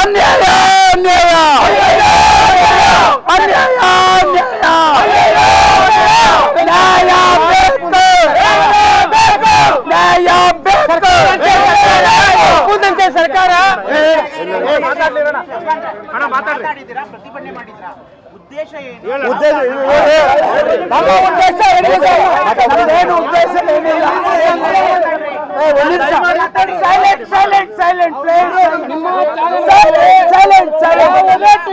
ಅನ್ಯಾಯ ಅನ್ಯಾಯ. ಅನ್ಯಾಯ ನ್ಯಾಯ ಬೇಕು ನ್ಯಾಯ ಬೇಕು ಕೂದಂತೆ ಸರ್ಕಾರ ಪ್ರತಿಭಟನೆ ಮಾಡಿದ್ರಾ ಉದ್ದೇಶ ಏನು? ಉದ್ದೇಶ ನಮ್ಮ ಉದ್ದೇಶ ಏನಿದೆ? ನಮ್ದೇನು ಉದ್ದೇಶ ಏನಿಲ್ಲ? Silent silent silent silent silent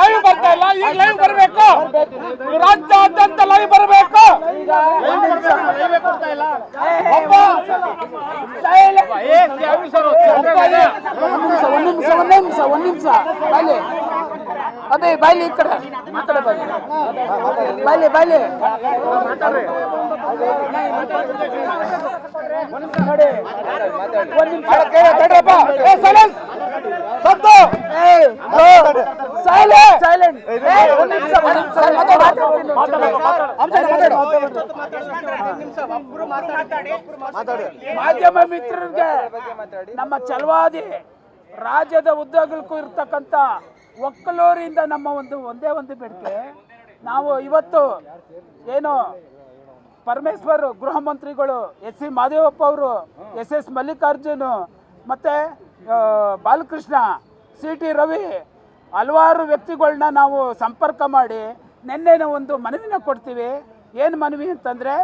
live ಬರ್ತಾ ಇಲ್ಲ. ಈಗ ಲೈವ್ ಬರಬೇಕು. ರಾಜ್ಯಾದ್ಯಂತ ಲೈವ್ ಬರಬೇಕು. ಒಂದ್ ನಿಮಿಷ ಒಂದ್ ನಿಮಿಷ ಒಂದ್ ನಿಮಿಷ ಬಾಯ್ಲಿ ಅದೇ ಬಾಯ್ಲಿ ಈ ಕಡೆ. ಮಾತಾಡ ಬಾಯ್ಲಿ ಬಾಯ್ಲಿ. ಬಾಯ್ಲಿ ಮಾಧ್ಯಮ ಮಿತ್ರರಿಗೆ ನಮ್ಮ ಚಲವಾದಿ ರಾಜ್ಯದ ಉದ್ಯೋಗಕ್ಕೂ ಇರ್ತಕ್ಕಂಥ ಒಕ್ಕಲೂರಿಂದ ನಮ್ಮ ಒಂದು ಒಂದೇ ಒಂದು ಬೇಡಿಕೆ. ನಾವು ಇವತ್ತು ಏನು ಪರಮೇಶ್ವರ್ ಗೃಹ ಮಂತ್ರಿಗಳು ಎಸ್ ಸಿ ಮಾದೇವಪ್ಪ ಅವರು ಎಸ್ ಎಸ್ ಮಲ್ಲಿಕಾರ್ಜುನ್ ಮತ್ತು ಬಾಲಕೃಷ್ಣ ಸಿ ಟಿ ರವಿ ಹಲವಾರು ವ್ಯಕ್ತಿಗಳನ್ನ ನಾವು ಸಂಪರ್ಕ ಮಾಡಿ ನಿನ್ನೆನ ಒಂದು ಮನವಿನ ಕೊಡ್ತೀವಿ. ಏನು ಮನವಿ ಅಂತಂದರೆ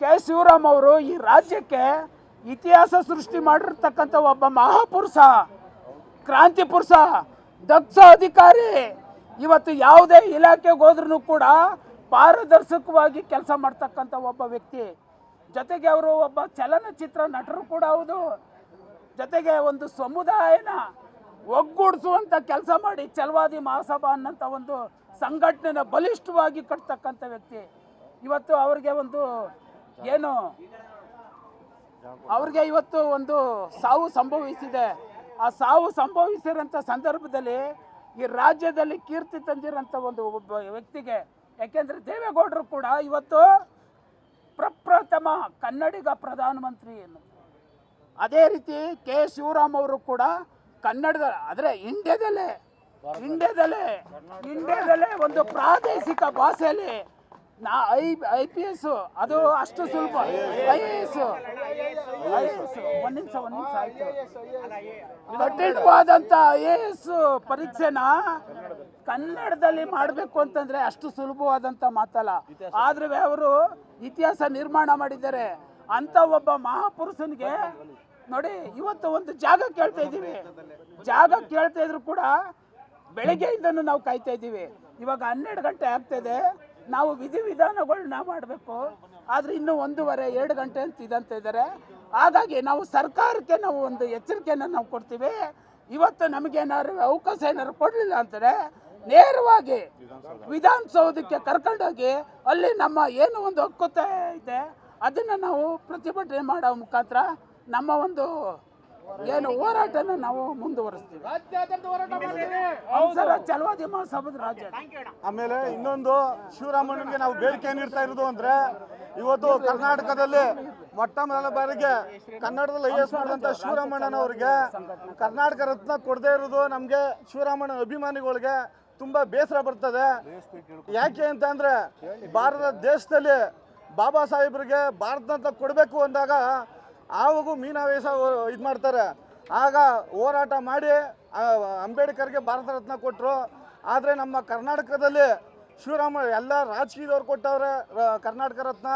ಕೆ ಶಿವರಾಮ್ ಅವರು ಈ ರಾಜ್ಯಕ್ಕೆ ಇತಿಹಾಸ ಸೃಷ್ಟಿ ಮಾಡಿರ್ತಕ್ಕಂಥ ಒಬ್ಬ ಮಹಾಪುರುಷ ಕ್ರಾಂತಿ ಪುರುಷ ದಕ್ಷ ಅಧಿಕಾರಿ ಇವತ್ತು ಯಾವುದೇ ಇಲಾಖೆಗೆ ಹೋದ್ರೂ ಕೂಡ ಪಾರದರ್ಶಕವಾಗಿ ಕೆಲಸ ಮಾಡ್ತಕ್ಕಂಥ ಒಬ್ಬ ವ್ಯಕ್ತಿ. ಜೊತೆಗೆ ಅವರು ಒಬ್ಬ ಚಲನಚಿತ್ರ ನಟರು ಕೂಡ ಹೌದು. ಜೊತೆಗೆ ಒಂದು ಸಮುದಾಯನ ಒಗ್ಗೂಡಿಸುವಂಥ ಕೆಲಸ ಮಾಡಿ ಚಲವಾದಿ ಮಹಾಸಭಾ ಅನ್ನೋಂಥ ಒಂದು ಸಂಘಟನೆನ ಬಲಿಷ್ಠವಾಗಿ ಕಟ್ತಕ್ಕಂಥ ವ್ಯಕ್ತಿ. ಇವತ್ತು ಅವ್ರಿಗೆ ಒಂದು ಏನು, ಅವ್ರಿಗೆ ಇವತ್ತು ಒಂದು ಸಾವು ಸಂಭವಿಸಿದೆ. ಆ ಸಾವು ಸಂಭವಿಸಿರೋಂಥ ಸಂದರ್ಭದಲ್ಲಿ ಈ ರಾಜ್ಯದಲ್ಲಿ ಕೀರ್ತಿ ತಂದಿರೋಂಥ ಒಂದು ಒಬ್ಬ ವ್ಯಕ್ತಿಗೆ ಯಾಕೆಂದರೆ ದೇವೇಗೌಡರು ಕೂಡ ಇವತ್ತು ಪ್ರಪ್ರಥಮ ಕನ್ನಡಿಗ ಪ್ರಧಾನಮಂತ್ರಿ ಎನ್ನು ಅದೇ ರೀತಿ ಕೆ ಶಿವರಾಮ್ ಅವರು ಕೂಡ ಕನ್ನಡದ ಆದರೆ ಇಂಡಿಯಾದಲ್ಲೇ ಇಂಡಿಯಾದಲ್ಲೇ ಇಂಡಿಯಾದಲ್ಲೇ ಒಂದು ಪ್ರಾದೇಶಿಕ ಭಾಷೆಯಲ್ಲಿ ನಾ ಐ ಐ ಪಿ ಎಸ್ ಅದು ಅಷ್ಟು ಸುಲಭ I A S I A S ಒಂದು ನಿಮಿಷ ಒಂದು ನಿಮಿಷ ಆಯ್ತು ಕಠಿಣವಾದಂಥ ಐ ಎ ಎಸ್ ಪರೀಕ್ಷೆನ ಕನ್ನಡದಲ್ಲಿ ಮಾಡಬೇಕು ಅಂತಂದ್ರೆ ಅಷ್ಟು ಸುಲಭವಾದಂಥ ಮಾತಲ್ಲ ಆದ್ರೆ ಅವರು ಇತಿಹಾಸ ನಿರ್ಮಾಣ ಮಾಡಿದ್ದಾರೆ ಅಂತ ಒಬ್ಬ ಮಹಾಪುರುಷನಿಗೆ ನೋಡಿ ಇವತ್ತು ಒಂದು ಜಾಗ ಕೇಳ್ತಾ ಇದ್ದೀವಿ ಜಾಗ ಕೇಳ್ತಾ ಇದ್ರು ಕೂಡ ಬೆಳಗ್ಗೆಯಿಂದನೂ ನಾವು ಕಾಯ್ತಾ ಇದ್ದೀವಿ ಇವಾಗ ಹನ್ನೆರಡು ಗಂಟೆ ಆಗ್ತಿದೆ ನಾವು ವಿಧಿವಿಧಾನಗಳನ್ನ ಮಾಡಬೇಕು. ಆದರೆ ಇನ್ನೂ ಒಂದೂವರೆ, ಎರಡು ಗಂಟೆ ಅಂತ ಇದಂತ ಇದ್ದಾರೆ ಹಾಗಾಗಿ ನಾವು ಸರ್ಕಾರಕ್ಕೆ ನಾವು ಒಂದು ಎಚ್ಚರಿಕೆಯನ್ನು ನಾವು ಕೊಡ್ತೀವಿ. ಇವತ್ತು ನಮಗೇನಾದ್ರು ಅವಕಾಶ ಏನಾದ್ರು ಕೊಡಲಿಲ್ಲ ಅಂತಾರೆ ನೇರವಾಗಿ ವಿಧಾನಸೌಧಕ್ಕೆ ಕರ್ಕೊಂಡೋಗಿ ಅಲ್ಲಿ ನಮ್ಮ ಏನು ಒಂದು ಹಕ್ಕುತ್ತೆ ಇದೆ, ಅದನ್ನು ನಾವು ಪ್ರತಿಭಟನೆ ಮಾಡೋ ಮುಖಾಂತರ ನಮ್ಮ ಒಂದು ಏನು ಹೋರಾಟನ ನಾವು ಮುಂದುವರಿಸ್ತೀವಿ. ಸರ್ ಛಲವಾದಿ ಮಹಾಸಭಾದ ರಾಜ್ಯ ಆಮೇಲೆ ಇನ್ನೊಂದು ಶಿವರಾಮಣ್ಣನಿಗೆ ನಾವು ಬೇಡಿಕೆ ನೀಡ್ತಾ ಇರೋದು ಅಂದ್ರೆ ಇವತ್ತು ಕರ್ನಾಟಕದಲ್ಲಿ ಮೊಟ್ಟ ಮೊದಲ ಬಾರಿಗೆ ಕನ್ನಡದಲ್ಲಿ ಐ ಎಸ್ ಮಾಡಿದಂಥ ಶಿವರಾಮಣ್ಣನವರಿಗೆ ಕರ್ನಾಟಕ ರತ್ನ ಕೊಡದೇ ಇರೋದು ನಮಗೆ ಶಿವರಾಮಣ್ಣ ಅಭಿಮಾನಿಗಳಿಗೆ ತುಂಬಾ ಬೇಸರ ಬರ್ತದೆ. ಯಾಕೆ ಅಂತ ಅಂದ್ರೆ ಭಾರತ ದೇಶದಲ್ಲಿ ಬಾಬಾ ಸಾಹೇಬ್ರಿಗೆ ಭಾರತ ಅಂತ ಕೊಡಬೇಕು ಅಂದಾಗ ಆವಾಗೂ ಮೀನಾವೇಶ ಇದು ಮಾಡ್ತಾರೆ. ಆಗ ಹೋರಾಟ ಮಾಡಿ ಅಂಬೇಡ್ಕರ್ಗೆ ಭಾರತ ರತ್ನ ಕೊಟ್ಟರು ಆದರೆ ನಮ್ಮ ಕರ್ನಾಟಕದಲ್ಲಿ ಶಿವರಾಮ, ಎಲ್ಲ ರಾಜಕೀಯದವ್ರು ಕೊಟ್ಟವ್ರೆ ಕರ್ನಾಟಕ ರತ್ನ,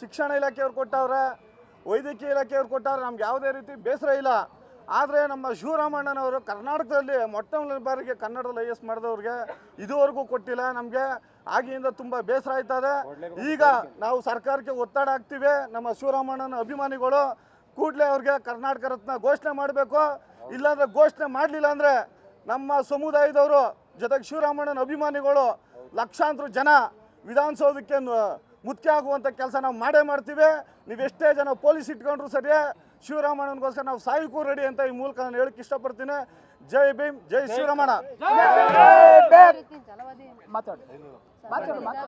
ಶಿಕ್ಷಣ ಇಲಾಖೆಯವ್ರು ಕೊಟ್ಟವ್ರೆ, ವೈದ್ಯಕೀಯ ಇಲಾಖೆಯವ್ರು ಕೊಟ್ಟವ್ರೆ, ನಮ್ಗೆ ಯಾವುದೇ ರೀತಿ ಬೇಸರ ಇಲ್ಲ. ಆದರೆ ನಮ್ಮ ಶಿವರಾಮಣ್ಣನವರು ಕರ್ನಾಟಕದಲ್ಲಿ ಮೊಟ್ಟ ಬಾರಿಗೆ ಕನ್ನಡದಲ್ಲಿ ಐ ಎಸ್ ಮಾಡಿದವ್ರಿಗೆ ಇದುವರೆಗೂ ಕೊಟ್ಟಿಲ್ಲ. ನಮಗೆ ಆಗಿಂದ ತುಂಬ ಬೇಸರ ಆಯ್ತದೆ. ಈಗ ನಾವು ಸರ್ಕಾರಕ್ಕೆ ಒತ್ತಡ ಹಾಕ್ತೀವಿ. ನಮ್ಮ ಶಿವರಾಮಣ್ಣನ ಅಭಿಮಾನಿಗಳು ಕೂಡಲೇ ಅವ್ರಿಗೆ ಕರ್ನಾಟಕ ರತ್ನ ಘೋಷಣೆ ಮಾಡಬೇಕು. ಇಲ್ಲಾಂದರೆ ಘೋಷಣೆ ಮಾಡಲಿಲ್ಲ ಅಂದರೆ ನಮ್ಮ ಸಮುದಾಯದವರು, ಜೊತೆಗೆ ಶಿವರಾಮಣ್ಣನ ಅಭಿಮಾನಿಗಳು ಲಕ್ಷಾಂತರ ಜನ ವಿಧಾನಸೌಧಕ್ಕೆ ಮುಖ್ಯ ಆಗುವಂಥ ಕೆಲಸ ನಾವು ಮಾಡೇ ಮಾಡ್ತೀವಿ. ನೀವು ಎಷ್ಟೇ ಜನ ಪೊಲೀಸ್ ಇಟ್ಕೊಂಡ್ರು ಸರಿ ಶಿವರಾಮಣ್ಣನಿಗೋಸ್ಕರ ನಾವು ಸಾಯಕ್ಕೂ ರೆಡಿ ಅಂತ ಈ ಮೂಲಕ ನಾನು ಹೇಳಕ್ಕೆ ಇಷ್ಟಪಡ್ತೀನಿ. ಜೈ ಭೀಮ್ ಜೈ ಶಿವರಾಮಣ್ಣ. ಮಾತಾಡಿ. ಮಾತಾಡಿ ಮಾತಾಡಿ.